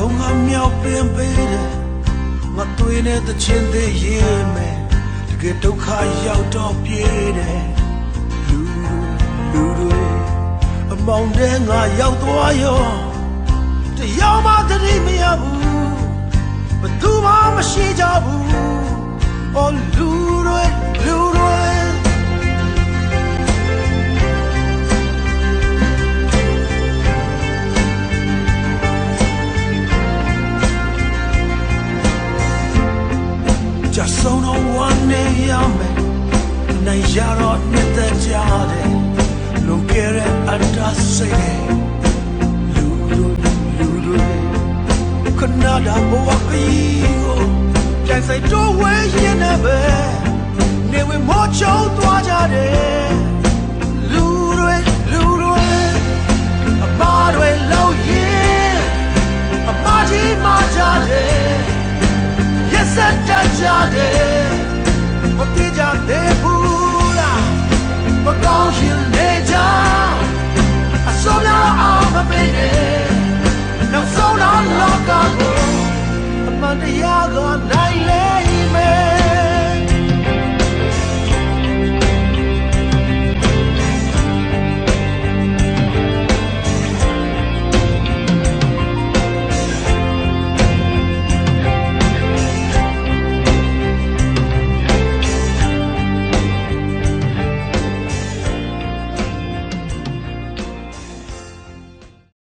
တုံးကမြောက်ပင်ပေးတယ်ငါသွေးနဲ့တခြင်းသေးရေးမယ်တကယ်ဒုက္ခရောက်တော့ပြေးတယ်လူလူတွေအမောင်တဲ့ငါရောက်သွားရောတယောက်မှတတိမရဘူးဘသူမှမရှိကြဘူး Oh, Lou. နေရမယ်နိုင်ရတော့နှစ်သက်ကြတယ်လွန်ခဲ့တဲ့အတ္တစိတ်နဲ့လူလူလူလူခဏတာဘဝကြီးကိုပြန်ဆိုင်တော့ဝဲရင်နေပဲနေဝင်မောချုံသွားကြတယ်